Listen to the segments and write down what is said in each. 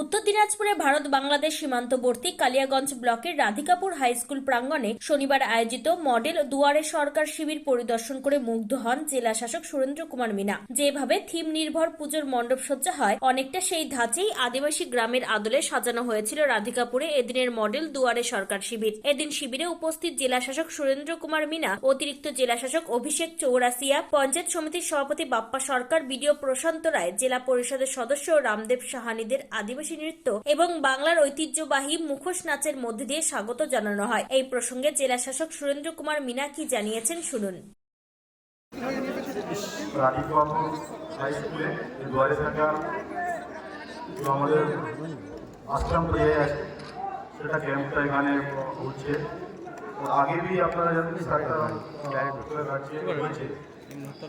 উত্তর দিনাজপুরে ভারত বাংলাদেশ সীমান্তবর্তী কালিয়াগঞ্জ ব্লকের রাধিকাপুর হাই স্কুল প্রাঙ্গণে শনিবার আয়োজিত মডেল দুয়ারে সরকার শিবির পরিদর্শন করে মুগ্ধ হন জেলা শাসক সুরেন্দ্র কুমার মিনা। যেভাবে থিম নির্ভর পুজোর মণ্ডপ সজ্জা হয়, অনেকটা সেই ধাঁচেই আদিবাসী গ্রামের আদলে সাজানো হয়েছিল রাধিকাপুরে এদিনের মডেল দুয়ারে সরকার শিবির। এদিন শিবিরে উপস্থিত জেলা শাসক সুরেন্দ্র কুমার মিনা, অতিরিক্ত জেলা শাসক অভিষেক চৌরাসিয়া, পঞ্চায়েত সমিতির সভাপতি বাপ্পা সরকার, বিডিও প্রশান্ত রায়, জেলা পরিষদের সদস্য রামদেব সাহানিদের আদিবাসী নৃত্য এবং বাংলার ঐতিহ্যবাহী মুখোশ নাচের মধ্যে দিয়ে স্বাগত জানানো হয়। এই প্রসঙ্গে জেলা শাসক সুরেন্দ্র কুমার মিনা কি জানিয়েছেন শুনুন।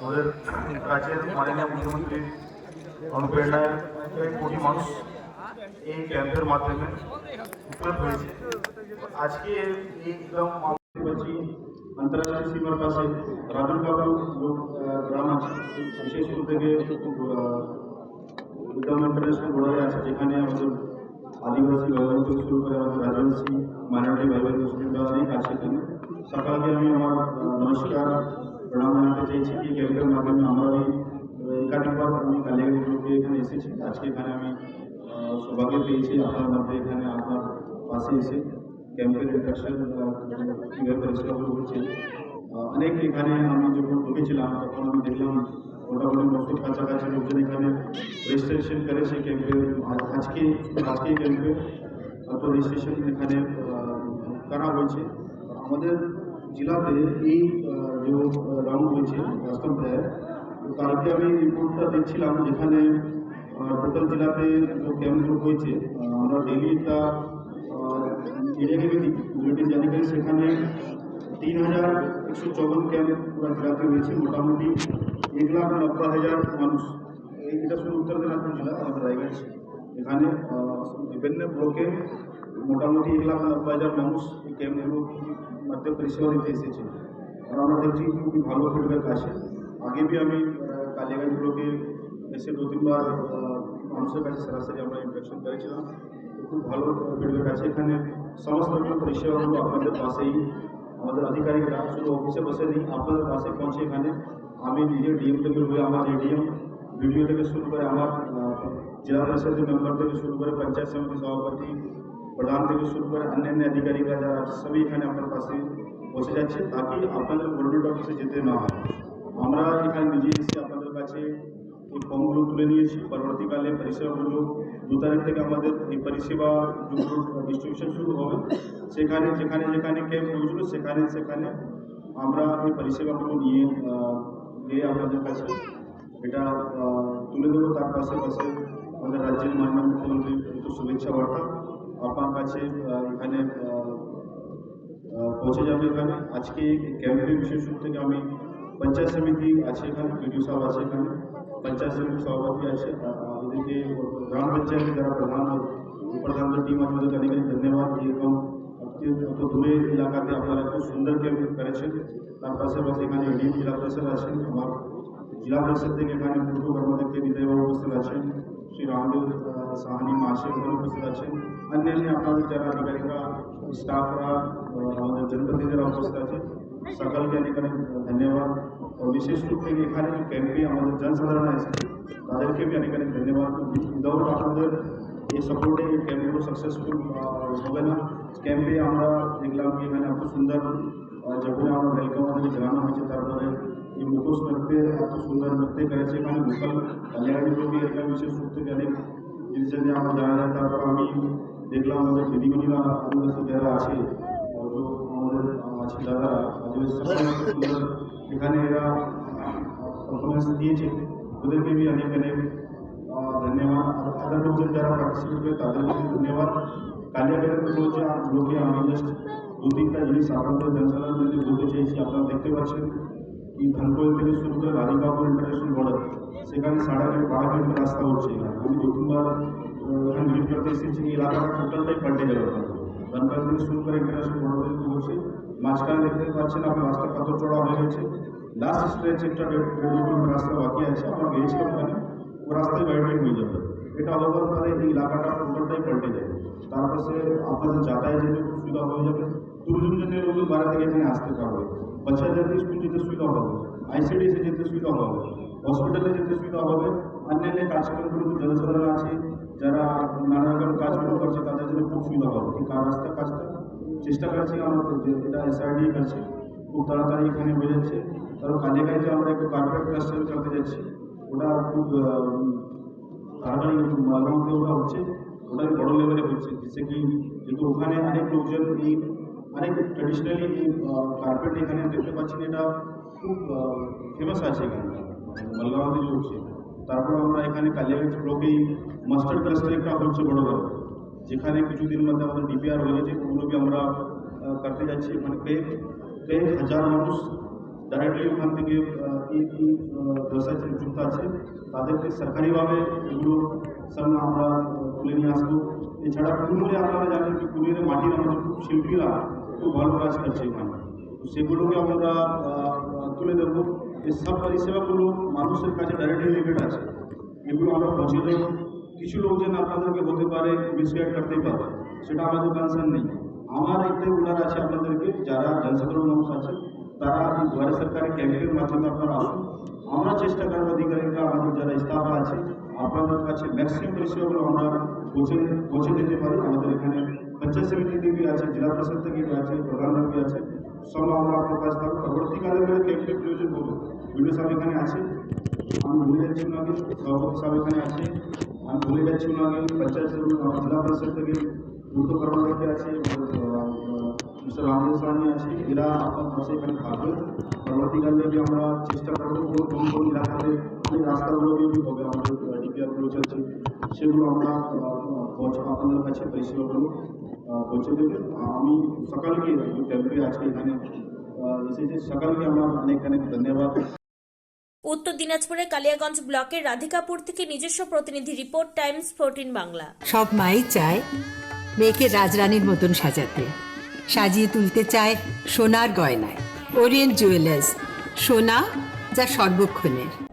আমাদের রাজ্যের মাননীয় মুখ্যমন্ত্রী অনুপ্রেরণায় কোটি মানুষ এই ক্যাম্পের মাধ্যমে উপলব্ধ হয়েছে আজকে এই একদম বলছি আন্তর্জাতিক সীমার পাশে রাজনবাবু গ্রাম আছে সেই শুরু থেকে উদ্যম ইন্টারন্যাশনাল বর্ডারে আছে যেখানে আমাদের আদিবাসী ভাই বোন থেকে শুরু করে আমাদের রাজবংশী মাইনরিটি ভাই বোন মুসলিমরা অনেক আছে এখানে সকালকে আমি আমার আহ, নমস্কার প্রণাম জানাতে চাইছি কি ক্যাম্পের মাধ্যমে আমরা ওই একাধিকবার আমি কালিয়াগঞ্জকে এখানে এসেছি আজকে এখানে আমি আহ, সৌভাগ্য পেয়েছি। আপনার মধ্যে এখানে আপনার পাশে এসে ক্যাম্পের ইন্ট্রাকশন পরিষ্কার অনেক এখানে আমি যখন ঢুকেছিলাম তখন আমি দেখলাম মোটামুটি নশো কাছাকাছি লোকজন এখানে রেজিস্ট্রেশন করে সেই ক্যাম্পে। আজকে আজকে ক্যাম্পে তো রেজিস্ট্রেশন এখানে করা হয়েছে। আমাদের জেলাতে এই যে রাউন্ড হয়েছে প্রায় কালকে আমি রিপোর্টটা দেখছিলাম যেখানে টোটাল জেলাতে যে ক্যাম্পগুলো হয়েছে আমরা ডেলি একটা যদি বুলেটিন করি সেখানে তিন হাজার একশো চৌবন ক্যাম্প জেলাতে হয়েছে, মোটামুটি এক লাখ নব্বই হাজার মানুষ। এটা শুধু উত্তর দিনাজপুর জেলা, আমাদের রায়গঞ্জ। এখানে বিভিন্ন ব্লকে মোটামুটি এক লাখ নব্বই হাজার মানুষ এই ক্যাম্পগুলোর মধ্যে পরিষেবা নিতে এসেছে। আর আমরা দেখছি খুবই ভালো ফিডব্যাক আছে আগে আমি কালিয়াগঞ্জ ব্লকে এসে দু তিনবার আহ, মানুষের কাছে সরাসরি আমরা ইন্টারাকশন করেছিলাম তো খুব ভালো ফিডব্যাক আছে এখানে সমস্ত রকম পরিষেবাগুলো আপনাদের পাশেই আমাদের আধিকারিকরা শুধু অফিসে বসে নেই আপনাদের পাশে পৌঁছে এখানে আমি নিজে ডিএম থেকে হয়ে আমার এডিএম ভিডিও থেকে শুরু করে আমার আহ, জেলা পরিষদের মেম্বার থেকে শুরু করে পঞ্চায়েত সমিতি সভাপতি প্রধান থেকে শুরু করে অন্যান্য আধিকারিকরা যারা আছে সবই এখানে আপনার পাশে বসে যাচ্ছে তাকে আপনাদের গভর্নমেন্ট অফিসে যেতে না হয় আমরা এখানে নিজে এসে আপনাদের কাছে এই ফর্মগুলো তুলে নিয়েছি পরবর্তীকালে পরিষেবাগুলো দু তারিখ থেকে আমাদের এই পরিষেবা যেগুলো ডিস্ট্রিবিউশন শুরু হবে সেখানে যেখানে যেখানে ক্যাম্প হয়েছিল সেখানে সেখানে আমরা এই পরিষেবাগুলো নিয়ে আহ, গিয়ে আপনাদের কাছে এটা আহ, তুলে দেবো তার পাশাপাশি আমাদের রাজ্যের মাননীয় মুখ্যমন্ত্রী একটু শুভেচ্ছা বার্তা আপনার কাছে আহ, এখানে আহ, আহ, পৌঁছে যাবে এখানে আজকে এই ক্যাম্পের বিশেষ রূপ থেকে আমি পঞ্চায়েত সমিতি আছে এখানে বিডিও সাহেব আছে এখানে बच्चा सिर्फ़ सौगत या के ग्राम पंचायत के द्वारा प्रधान और प्रधान टीम आज करने के लिए धन्यवाद ये काम તો ધુએ ઇલાકાથી આપણા ખૂબ સુંદર કેમ્પ કરે છે તાપરાસેવાસ એખાને ડીમ જિલ્લા પરિષદ છે અમાર જિલ્લા પરિષદ કે એખાને પૂર્વ કર્મચારી વિધેયમાં ઉપસ્થિત છે શ્રી રામદેવ સાહની માશે પણ ઉપસ્થિત છે અન્ય અન્ય આપણા જિલ્લાધિકારી સ્ટાફ રા જનપ્રતિનિધિ ઉપસ્થિત છે સકલ કે ધન્યવાદ অনেক অনেক ধন্যবাদ ও বিশেষ রূপ থেকে এখানে যে ক্যাম্পে আমাদের জনসাধারণ এসেছে তাদেরকে আমি অনেক অনেক ধন্যবাদ উইদাউট আপনাদের এই সাপোর্টে এই ক্যাম্পগুলো সাকসেসফুল হবে না ক্যাম্পে আমরা দেখলাম কি এখানে এত সুন্দর আহ, যখন আমরা ওয়েলকাম আমাদেরকে জানানো হয়েছে তারপরে এই মুখোশ নৃত্যে এত সুন্দর নৃত্য করেছে এখানে লোকাল কালিয়াগঞ্জে এরকম বিশেষ রূপ থেকে অনেক জিনিস জানি আমার জানা যায় তারপর আমি দেখলাম আমাদের দিদিমণিরা আদিবাসী যারা আছে আহ, তো আমাদের আহ, আছে দাদা আদিবাসী সকলে খুব সুন্দর এখানে এরা পারফরমেন্স দিয়েছে ওদেরকে भी অনেক অনেক আহ, ধন্যবাদ আর আদার লোকজন যারা পার্টিসিপেট করে তাদেরকে ধন্যবাদ কালিয়াগঞ্জ বলছে আর ব্লকে আমি জাস্ট দু তিনটা জিনিস আপনাদের জনসাধারণদেরকে বলতে চাইছি আপনারা দেখতে পাচ্ছেন কি ধানকোল থেকে শুরু করে রাধিকাপুর ইন্টারন্যাশনাল বর্ডার সেখানে সাড়ে আট বারো কিলোমিটার রাস্তা উঠছে এখানে আমি দু তিনবার আহ, এখানে ভিজিট করতে এসেছি এই এলাকাটা টোটালটাই পাল্টে গেল ধানকোল থেকে শুরু করে ইন্টারন্যাশনাল বর্ডার পর্যন্ত বলছে মাঝখানে দেখতে পাচ্ছেন আপনার রাস্তা কত চড়া হয়ে গেছে। লাস্ট স্ট্রেচ একটা রাস্তা বাকি আছে, আপনার গেছিলাম ওখানে ও রাস্তায় বাইরে হয়ে যাবে। এটা হওয়ার পরে এই এলাকাটা পুরোটাই পাল্টে যাবে তারপর সে আপনাদের যাতায়াত যেতে খুব সুবিধা হয়ে যাবে। ট্যুরিজম জন্য লোক বাইরে থেকে এখানে আসতে পারবে। বাচ্চাদের স্কুল যেতে সুবিধা হবে? আইসিডিসে যেতে সুবিধা হবে। হসপিটালে যেতে সুবিধা হবে। অন্যান্য কাজকর্মগুলো জনসাধারণ আছে। যারা নানা রকম কাজগুলো করছে, তাদের জন্য খুব সুবিধা হবে। এই কাজ রাস্তা কাজটা? চেষ্টা করছি আমরা যে এটা এসআরডি করছে। খুব তাড়াতাড়ি এখানে হয়ে যাচ্ছে। তারপর কালিয়াগাঁইতে আমরা একটু কার্পেট ক্লাস্টার করতে যাচ্ছি। ওটা খুব তাড়াতাড়ি মালগাঁওতে ওটা হচ্ছে ওটা বড় লেভেলে হচ্ছে। যেসে কি, যেহেতু ওখানে অনেক লোকজন এই, অনেক ট্র্যাডিশনালি এই কার্পেট এখানে দেখতে পাচ্ছেন এটা খুব ফেমাস আছে এখানে। মালগাঁওতে যে হচ্ছে তারপর আমরা এখানে কালিয়াগঞ্জ ব্লকেই মাস্টার ক্লাস্টার একটা হচ্ছে বড় বড় যেখানে কিছুদিন মধ্যে আমাদের ডিপিআর হয়ে গেছে ওগুলোকে আমরা আহ, করতে যাচ্ছি মানে কয়েক কয়েক হাজার মানুষ ডাইরেক্টলি ওখান থেকে আহ, এই এই আহ, ব্যবসায় সাথে যুক্ত আছে তাদেরকে সরকারিভাবে এগুলো সব আমরা আহ, তুলে নিয়ে আসবো এছাড়া কুমুরে আপনারা জানেন কি কুমুরে মাটির আমাদের খুব শিল্পীরা খুব ভালো কাজ করছে এখানে তো সেগুলোকে আমরা আহ, আহ, তুলে দেবো এই সব পরিষেবাগুলো মানুষের কাছে ডাইরেক্টলি লিমিটেড আছে। এগুলো আমরা পৌঁছে কিছু লোকজন আপনাদেরকে হতে পারে মিসগাইড করতে পারে সেটা আমাদের কনসার্ন নেই। আমার একটাই উদার আছে আপনাদেরকে, যারা জনসাধারণ মানুষ আছে, তারা এই দুয়ারে সরকারি ক্যাম্পের মাধ্যমে আপনারা আসুন। আমরা চেষ্টা করব অধিকারীরা আমাদের যারা স্টাফরা আছে, আপনাদের কাছে ম্যাক্সিমাম পরিষেবাগুলো আমরা পৌঁছে পৌঁছে দিতে পারি। আমাদের এখানে পঞ্চায়েত সমিতি থেকে আছে, জেলা পরিষদ থেকে আছে প্রধানমন্ত্রী আছে। সব আমরা আপনার কাছে থাকবো পরবর্তীকালে ক্যাম্পের প্রয়োজন হবে ভিডিও সাহেব এখানে আছে আমি ভুলে যাচ্ছি ওনাকে সভাপতি সাহেব এখানে আছে আমি ভুলে যাচ্ছি ওনাকে পঞ্চায়েত সমিতি, আহ, জেলা পরিষদ থেকে পূর্ত কর্মকর্তা আছে মিস্টার রামদেব সাহানি আছে এরা আপনার পাশে এখানে থাকবে পরবর্তীকালে যদি আমরা চেষ্টা করবো কোনো কোন কোন এলাকাতে যে রাস্তাগুলো যদি হবে আমাদের ডিপিআরগুলো চলছে সেগুলো আমরা আহ, পৌঁছে আপনাদের কাছে পরিষেবাগুলো আহ, পৌঁছে দেবে আমি সকালকে ক্যাম্পে আজকে এখানে এসেছে। সকালকে আমার অনেক অনেক ধন্যবাদ। উত্তর দিনাজপুরের কালিয়াগঞ্জ ব্লকের রাধিকাপুর থেকে নিজস্ব প্রতিনিধি রিপোর্ট টাইমস ফোরটিন বাংলা। সব মাই চায় মেয়েকে রাজরানীর মতন সাজাতে। সাজিয়ে তুলতে চায় সোনার গয়নায়। ওরিয়েন্ট জুয়েলার্স সোনা যা সর্বক্ষণের।